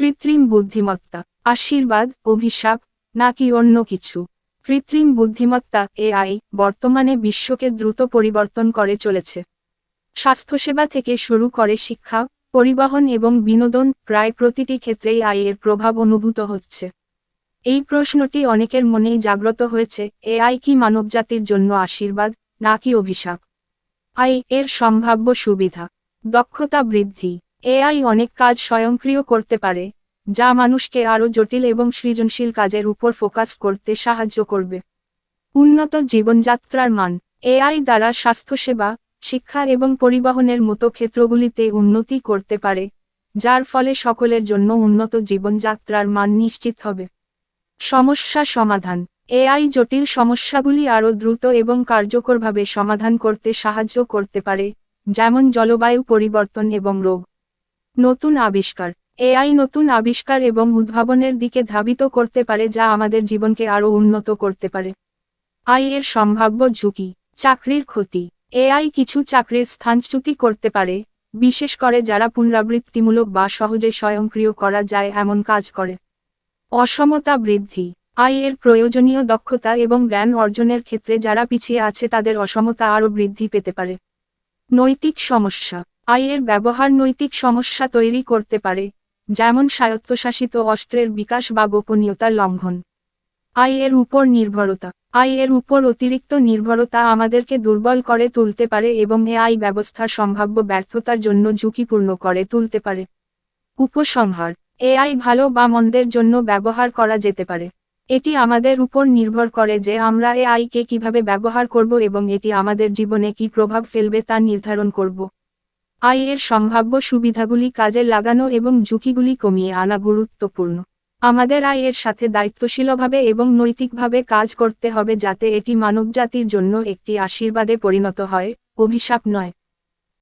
কৃত্রিম বুদ্ধিমত্তা, আশীর্বাদ, অভিশাপ, নাকি অন্য কিছু? কৃত্রিম বুদ্ধিমত্তা, এআই, বর্তমানে বিশ্বকে দ্রুত পরিবর্তন করে চলেছে। স্বাস্থ্যসেবা থেকে শুরু করে শিক্ষা, পরিবহন এবং বিনোদন, প্রায় প্রতিটি ক্ষেত্রেই আই এর প্রভাব অনুভূত হচ্ছে। এই প্রশ্নটি অনেকের মনেই জাগ্রত হয়েছে, এআই কি মানবজাতির জন্য আশীর্বাদ, নাকি অভিশাপ? আই এর সম্ভাব্য সুবিধা, দক্ষতা বৃদ্ধি। এআই অনেক কাজ স্বয়ংক্রিয় করতে পারে, যা মানুষকে আরও জটিল এবং সৃজনশীল কাজের উপর ফোকাস করতে সাহায্য করবে। উন্নত জীবনযাত্রার মান, এআই দ্বারা স্বাস্থ্যসেবা, শিক্ষা এবং পরিবহনের মতো ক্ষেত্রগুলিতে উন্নতি করতে পারে, যার ফলে সকলের জন্য উন্নত জীবনযাত্রার মান নিশ্চিত হবে। সমস্যা সমাধান, এআই জটিল সমস্যাগুলি আরও দ্রুত এবং কার্যকরভাবে সমাধান করতে সাহায্য করতে পারে, যেমন জলবায়ু পরিবর্তন এবং রোগ। নতুন আবিষ্কার। এআই নতুন আবিষ্কার এবং উদ্ভাবনের দিকে ধাবিত করতে পারে যা আমাদের জীবনকে আরও উন্নত করতে পারে। আই এর সম্ভাব্য ঝুঁকি, চাকরির ক্ষতি। এআই কিছু চাকরির স্থানচ্যুতি করতে পারে, বিশেষ করে যারা পুনরাবৃত্তিমূলক বা সহজে স্বয়ংক্রিয় করা যায় এমন কাজ করে। অসমতা বৃদ্ধি, আই এর প্রয়োজনীয় দক্ষতা এবং জ্ঞান অর্জনের ক্ষেত্রে যারা পিছিয়ে আছে তাদের অসমতা আরও বৃদ্ধি পেতে পারে। নৈতিক সমস্যা। আই এর ব্যবহার নৈতিক সমস্যা তৈরি করতে পারে, যেমন স্বায়ত্তশাসিত অস্ত্রের বিকাশ বা গোপনীয়তার লঙ্ঘন। আই এর উপর নির্ভরতা। আই এর উপর অতিরিক্ত নির্ভরতা আমাদেরকে দুর্বল করে তুলতে পারে এবং এ আই ব্যবস্থার সম্ভাব্য ব্যর্থতার জন্য ঝুঁকিপূর্ণ করে তুলতে পারে। উপসংহার। এআই ভালো বা মন্দের জন্য ব্যবহার করা যেতে পারে। এটি আমাদের উপর নির্ভর করে যে আমরা এ এআইকে কীভাবে ব্যবহার করব এবং এটি আমাদের জীবনে কি প্রভাব ফেলবে তা নির্ধারণ করব। আই এর সম্ভাব্য সুবিধাগুলি কাজে লাগানো এবং ঝুঁকিগুলি কমিয়ে আনা গুরুত্বপূর্ণ। আমাদের আই এর সাথে দায়িত্বশীলভাবে এবং নৈতিকভাবে কাজ করতে হবে যাতে এটি মানবজাতির জন্য একটি আশীর্বাদে পরিণত হয়, অভিশাপ নয়।